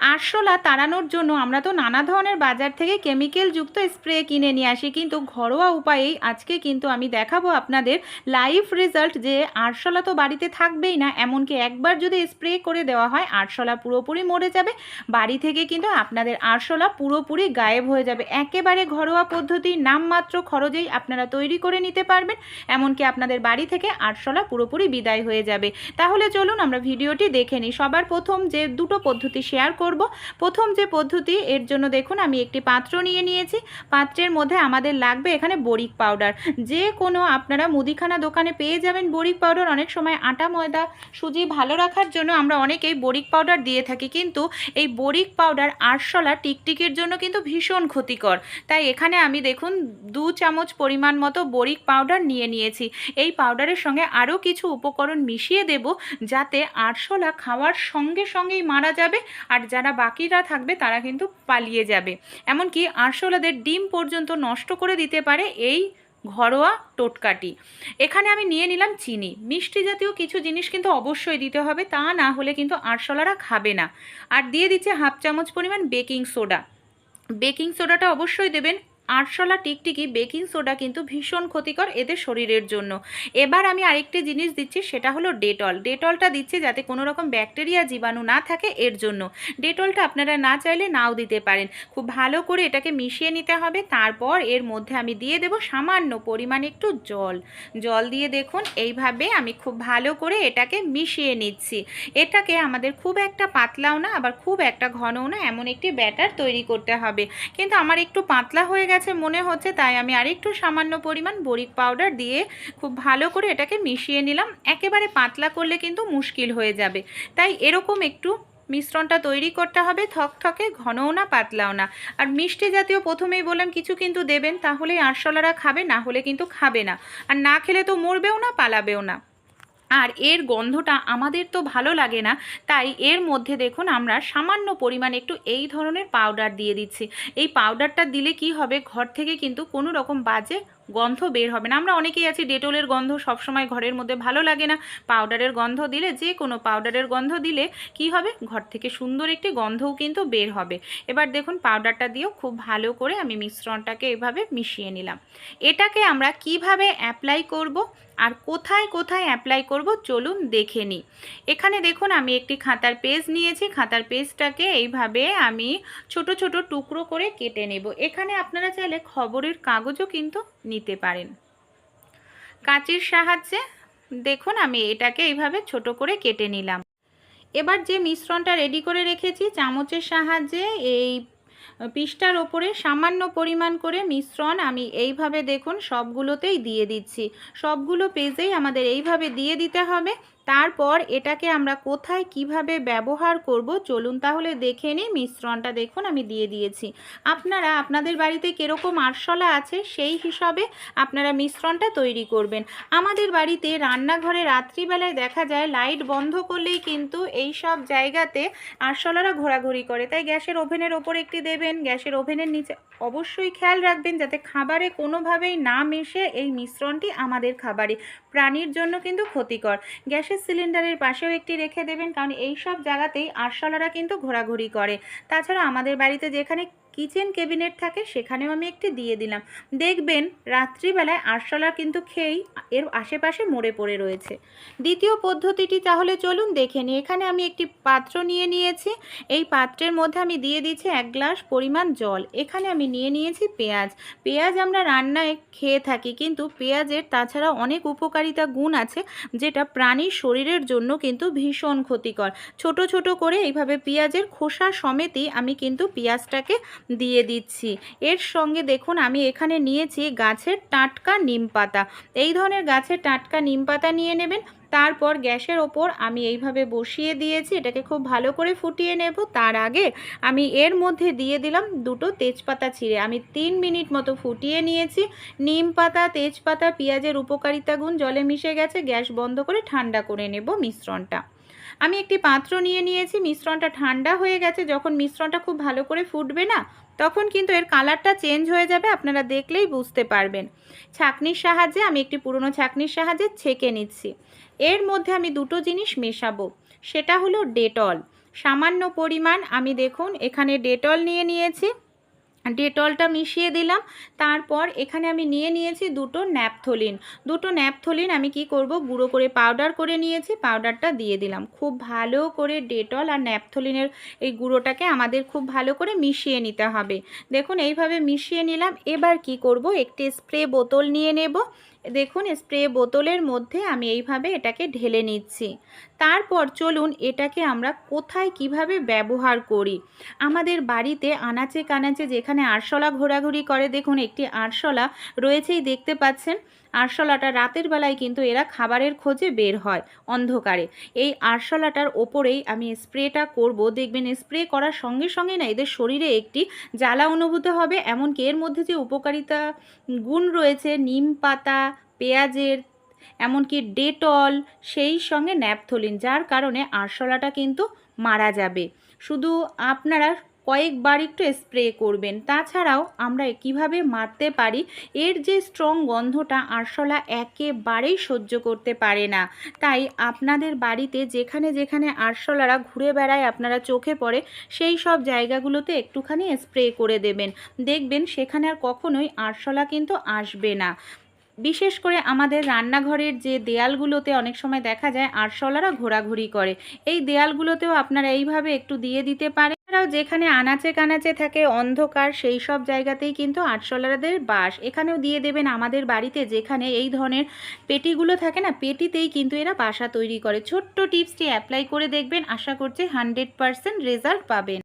আরশোলা তাড়ানোর জন্য আমরা তো নানা ধরনের বাজার থেকে কেমিক্যাল যুক্ত স্প্রে কিনে নিয়ে আসি, কিন্তু ঘরোয়া উপায়েই আজকে কিন্তু আমি দেখাবো আপনাদের লাইভ রেজাল্ট যে আরশোলা তো বাড়িতে থাকবেই না, এমনকি একবার যদি স্প্রে করে দেওয়া হয় আরশোলা পুরোপুরি মরে যাবে, বাড়ি থেকে কিন্তু আপনাদের আরশোলা পুরোপুরি গায়েব হয়ে যাবে। একেবারে ঘরোয়া পদ্ধতি নামমাত্র খরচেই আপনারা তৈরি করে নিতে পারবেন, এমনকি আপনাদের বাড়ি থেকে আরশোলা পুরোপুরি বিদায় হয়ে যাবে। তাহলে চলুন আমরা ভিডিওটি দেখে নিই। সবার প্রথম যে দুটো পদ্ধতি শেয়ার প্রথম যে পদ্ধতি, এর জন্য দেখুন আমি একটি পাত্র নিয়ে নিয়েছি। পাত্রের মধ্যে আমাদের লাগবে এখানে বরিক পাউডার। যে কোনো আপনারা মুদিখানা দোকানে পেয়ে যাবেন বরিক পাউডার। অনেক সময় আটা, ময়দা, সুজি ভালো রাখার জন্য আমরা অনেকেই বরিক পাউডার দিয়ে থাকি। কিন্তু এই বরিক পাউডার আরশলা টিকটিকির জন্য কিন্তু ভীষণ ক্ষতিকর। তাই এখানে আমি দেখুন দু চামচ পরিমাণ মতো বরিক পাউডার নিয়ে নিয়েছি। এই পাউডারের সঙ্গে আরও কিছু উপকরণ মিশিয়ে দেব যাতে আরশোলা খাওয়ার সঙ্গে সঙ্গেই মারা যাবে। আর যারা বাকিরা থাকবে তারা কিন্তু পালিয়ে যাবে। এমনকি আরশোলাদের ডিম পর্যন্ত নষ্ট করে দিতে পারে এই ঘরোয়া টোটকাটি। এখানে আমি নিয়ে নিলাম চিনি। মিষ্টি জাতীয় কিছু জিনিস কিন্তু অবশ্যই দিতে হবে, তা না হলে কিন্তু আরশোলারা খাবে না। আর দিয়ে দিচ্ছে হাফ চামচ পরিমাণ বেকিং সোডা। বেকিং সোডাটা অবশ্যই দেবেন আরশোলা টিকটিকি, বেকিং সোডা কিন্তু ভীষণ ক্ষতিকর এদের শরীরের জন্য। এবার আমি আরেকটি জিনিস দিচ্ছি, সেটা হলো ডেটল। ডেটলটা দিচ্ছি যাতে কোনো রকম ব্যাকটেরিয়া, জীবাণু না থাকে এর জন্য। ডেটলটা আপনারা না চাইলে নাও দিতে পারেন। খুব ভালো করে এটাকে মিশিয়ে নিতে হবে, তারপর এর মধ্যে আমি দিয়ে দেব সামান্য পরিমাণে একটু জল। জল দিয়ে দেখুন, এইভাবে আমি খুব ভালো করে এটাকে মিশিয়ে নিচ্ছি। এটাকে আমাদের খুব একটা পাতলাও না, আবার খুব একটা ঘনও না, এমন একটি ব্যাটার তৈরি করতে হবে। কিন্তু আমার একটু পাতলা হয়ে গেছে মনে হচ্ছে, তাই আমি আরেকটু সামান্য পরিমাণ বরিক পাউডার দিয়ে খুব ভালো করে এটাকে মিশিয়ে নিলাম। একেবারে পাতলা করলে কিন্তু মুশকিল হয়ে যাবে। তাই এরকম একটু মিশ্রণটা তৈরি করতে হবে, থকথকে, ঘনও না, পাতলাও না। আর মিষ্টি জাতীয় প্রথমেই বললাম, কিছু কিন্তু দেবেন, তাহলেই আরশোলারা খাবে, না হলে কিন্তু খাবে না। আর না খেলে তো মরবেও না, পালাবেও না। আর এর গন্ধটা আমাদের তো ভালো লাগে না। তাই এর মধ্যে দেখুন আমরা সামান্য পরিমাণ একটু এই ধরনের পাউডার দিয়ে দিচ্ছি। এই পাউডারটা দিলে কি হবে? ঘর থেকে কিন্তু কোনো রকম বাজে গন্ধ বের হবে না। আমরা অনেকেই আছি ডেটলের গন্ধ সবসময় ঘরের মধ্যে ভালো লাগে না। পাউডারের গন্ধ দিলে, যে কোনো পাউডারের গন্ধ দিলে কি হবে? ঘর থেকে সুন্দর একটি গন্ধও কিন্তু বের হবে। এবার দেখুন, পাউডারটা দিয়েও খুব ভালো করে আমি মিশ্রণটাকে এভাবে মিশিয়ে নিলাম। এটাকে আমরা কীভাবে অ্যাপ্লাই করব আর কোথায় কোথায় অ্যাপ্লাই করব চলুন দেখে নিই। এখানে দেখুন, আমি একটি খাতার পেজ নিয়েছি। খাতার পেজটাকে এইভাবে আমি ছোট ছোট টুকরো করে কেটে নেব। এখানে আপনারা চাইলে খবরের কাগজও কিন্তু নিতে পারেন। কাঁচির সাহায্যে দেখুন আমি এটাকে এইভাবে ছোট করে কেটে নিলাম। এবার যে মিশ্রণটা রেডি করে রেখেছি, চামচের সাহায্যে এই পিসটার ওপরে সামান্য পরিমাণ করে মিশ্রণ আমি এইভাবে দেখুন সবগুলোতেই দিয়ে দিচ্ছি। সবগুলো পেজেই আমাদের এইভাবে দিয়ে দিতে হবে। তারপর এটাকে আমরা কোথায় কীভাবে ব্যবহার করব? চলুন তাহলে দেখে নিই, মিশ্রণটা দেখুন, আমি দিয়ে দিয়েছি। আপনারা, আপনাদের বাড়িতে কীরকম আরশলা আছে, সেই হিসাবে আপনারা মিশ্রণটা তৈরি করবেন। আমাদের বাড়িতে রান্নাঘরে রাত্রিবেলায় দেখা যায়, লাইট বন্ধ করলেই কিন্তু এই সব জায়গাতে আরশলারা ঘোরাঘুরি করে। তাই গ্যাসের ওভেনের ওপর একটি দেবেন, গ্যাসের ওভেনের নিচে অবশ্যই খেয়াল রাখবেন যাতে খাবারে কোনোভাবেই না মিশে এই মিশ্রণটি আমাদের খাবারে। প্রাণীর জন্য কিন্তু ক্ষতিকর। গ্যাসের সিলিন্ডারের পাশেও একটি রেখে দেবেন, কারণ এই সব জায়গাতেই আরশলারা কিন্তু ঘোরাঘুরি করে। তাছাড়া আমাদের বাড়িতে যেখানে কিচেন ক্যাবিনেট থাকে, সেখানেও আমি একটি দিয়ে দিলাম। দেখবেন, রাত্রিবেলায় আরশোলা কিন্তু খেয়েই এর আশেপাশে মরে পড়ে রয়েছে। দ্বিতীয় পদ্ধতিটি তাহলে চলুন দেখে নিই। এখানে আমি একটি পাত্র নিয়ে নিয়েছি। এই পাত্রের মধ্যে আমি দিয়ে দিচ্ছি এক গ্লাস পরিমাণ জল। এখানে আমি নিয়ে নিয়েছি পেঁয়াজ। পেঁয়াজ আমরা রান্নায় খেয়ে থাকি, কিন্তু পেঁয়াজের তাছাড়া অনেক উপকারিতা গুণ আছে, যেটা প্রাণীর শরীরের জন্য কিন্তু ভীষণ ক্ষতিকর। ছোট ছোট করে এইভাবে পেঁয়াজের খোসা সমেতই আমি কিন্তু পেঁয়াজটাকে দিয়ে দিচ্ছি। এর সঙ্গে দেখুন, আমি এখানে নিয়েছি গাছের টাটকা নিম পাতা। এই ধরনের গাছের টাটকা নিম পাতা নিয়ে নেবেন, তারপর গ্যাসের ওপর আমি এইভাবে বসিয়ে দিয়েছি, এটাকে খুব ভালো করে ফুটিয়ে নেব। তার আগে আমি এর মধ্যে দিয়ে দিলাম দুটো তেজপাতা ছিঁড়ে। আমি তিন মিনিট মতো ফুটিয়ে নিয়েছি। নিম পাতা, তেজপাতা, পেঁয়াজের উপকারিতা গুণ জলে মিশে গেছে, গ্যাস বন্ধ করে ঠান্ডা করে নেব মিশ্রণটা। আমি একটি পাত্র নিয়ে নিয়েছি, মিশ্রণটা ঠান্ডা হয়ে গেছে, যখন মিশ্রণটা খুব ভালো করে ফুটবে না, তখন কিন্তু এর কালারটা চেঞ্জ হয়ে যাবে, আপনারা দেখলেই বুঝতে পারবেন। ছাকনির সাহায্যে আমি একটি পুরনো ছাকনির সাহায্যে ছেঁকে নিচ্ছি। এর মধ্যে আমি দুটো জিনিস মেশাবো, সেটা হলো ডেটল। সামান্য পরিমাণ আমি দেখুন, এখানে ডেটল নিয়ে নিয়েছি। ডেটলটা মিশিয়ে দিলাম। তারপর এখানে আমি নিয়ে নিয়েছি দুটো ন্যাপথলিন। দুটো ন্যাপথলিন আমি কি করব? গুঁড়ো করে পাউডার করে নিয়েছি, পাউডারটা দিয়ে দিলাম। খুব ভালো করে ডেটল আর ন্যাপথলিনের এই গুঁড়োটাকে আমাদের খুব ভালো করে মিশিয়ে নিতে হবে। দেখুন, এইভাবে মিশিয়ে নিলাম। এবার কি করব? একটি স্প্রে বোতল নিয়ে নেব। দেখুন, স্প্রে বোতলের মধ্যে আমি এইভাবে এটাকে ঢেলে নিচ্ছি। তারপর চলুন এটাকে আমরা কোথায় কীভাবে ব্যবহার করি? আমাদের বাড়িতে আনাচে কানাচে যেখানে আরশলা ঘোরাঘুরি করে, দেখুন একটি আরশলা রয়েছেই, দেখতে পাচ্ছেন? আরশোলাটা রাতের বেলায় কিন্তু এরা খাবারের খোঁজে বের হয় অন্ধকারে। এই আরশোলাটার ওপরেই আমি স্প্রেটা করব। দেখবেন স্প্রে করার সঙ্গে সঙ্গে না এদের শরীরে একটি জ্বালা অনুভূত হবে। এমনকি এর মধ্যে যে উপকারিতা গুণ রয়েছে, নিম পাতা, পেঁয়াজের, এমনকি ডেটল, সেই সঙ্গে ন্যাপথলিন, যার কারণে আরশোলাটা কিন্তু মারা যাবে। শুধু আপনারা কয়েকবার একটু স্প্রে করবেন। তাছাড়াও আমরা কীভাবে মারতে পারি, এর যে স্ট্রং গন্ধটা আরশোলা একেবারেই সহ্য করতে পারে না। তাই আপনাদের বাড়িতে যেখানে যেখানে আরশোলারা ঘুরে বেড়ায়, আপনারা চোখে পড়ে, সেই সব জায়গাগুলোতে একটুখানি স্প্রে করে দেবেন। দেখবেন সেখানে আর কখনোই আরশোলা কিন্তু আসবে না। বিশেষ করে আমাদের রান্নাঘরের যে দেয়ালগুলোতে অনেক সময় দেখা যায় আরশোলারা ঘোরাঘুরি করে। এই দেয়ালগুলোতেও আপনারা এইভাবে একটু দিয়ে দিতে পারেন। এছাড়াও যেখানে আনাচে কানাচে থাকে অন্ধকার, সেই সব জায়গাতেই কিন্তু আরশোলাদের বাস। এখানেও দিয়ে দেবেন আমাদের বাড়িতে যেখানে এই ধরনের পেটিগুলো থাকে না, পেটিতেই কিন্তু এরা বাসা তৈরি করে। ছোট্ট টিপসটি অ্যাপ্লাই করে দেখবেন। আশা করছি হান্ড্রেড পারসেন্ট রেজাল্ট পাবেন।